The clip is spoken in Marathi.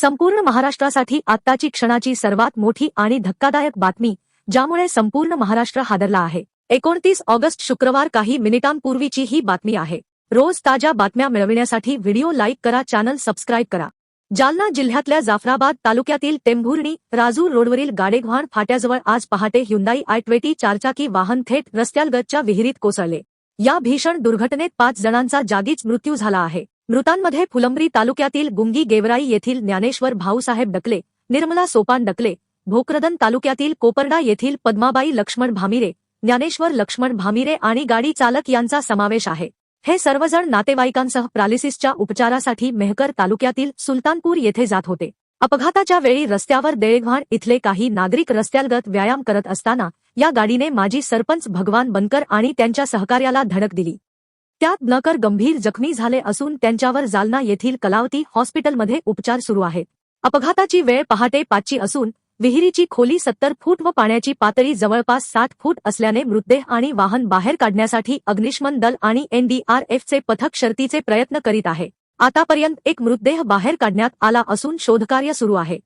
संपूर्ण महाराष्ट्रासाठी आत्ताची क्षणाची सर्वात मोठी आणि धक्कादायक बातमी ज्यामुळे संपूर्ण महाराष्ट्र हादरला आहे. एकोणतीस ऑगस्ट शुक्रवार काही मिनिटांपूर्वीची ही बातमी आहे. रोज ताज्या बातम्या मिळविण्यासाठी व्हिडिओ लाईक करा चॅनल सबस्क्राईब करा. जालना जिल्ह्यातल्या जाफराबाद तालुक्यातील टेंभुर्णी राजूर रोडवरील गाडेघवाण फाट्याजवळ आज पहाटे हुंदाई आय ट्वेटी चारचाकी वाहन थेट रस्त्यालगतच्या विहिरीत कोसळले. या भीषण दुर्घटनेत पाच जणांचा जागीच मृत्यू झाला आहे. मृतांमध्ये फुलंब्री तालुक्यातील गुंगी गेवराई येथील ज्ञानेश्वर भाऊसाहेब डकले निर्मला सोपान डकले भोकरदन तालुक्यातील कोपर्डा येथील पद्माबाई लक्ष्मण भामिरे ज्ञानेश्वर लक्ष्मण भामिरे आणि गाडी चालक यांचा समावेश आहे. हे सर्वजण नातेवाईकांसह प्रालिसिसच्या उपचारासाठी मेहकर तालुक्यातील सुलतानपूर येथे जात होते. अपघाताच्या वेळी रस्त्यावर देळेघवाण इथले काही नागरिक रस्त्यालगत व्यायाम करत असताना या गाडीने माजी सरपंच भगवान बनकर आणि त्यांच्या सहकार्याला धडक दिली. त्यात नकर गंभीर जखमी झाले असून त्यांच्यावर जालना येथील कलावती हॉस्पिटलमध्ये उपचार सुरू आहेत. अपघाताची वेळ पहाटे पाचची असून विहिरीची खोली सत्तर फूट व पाण्याची पातळी जवळपास साठ फूट असल्याने मृतदेह आणि वाहन बाहेर काढण्यासाठी अग्निशमन दल आणि एनडीआरएफचे पथक शर्तीचे प्रयत्न करीत आहे. आतापर्यंत एक मृतदेह बाहेर काढण्यात आला असून शोधकार्य सुरू आहे.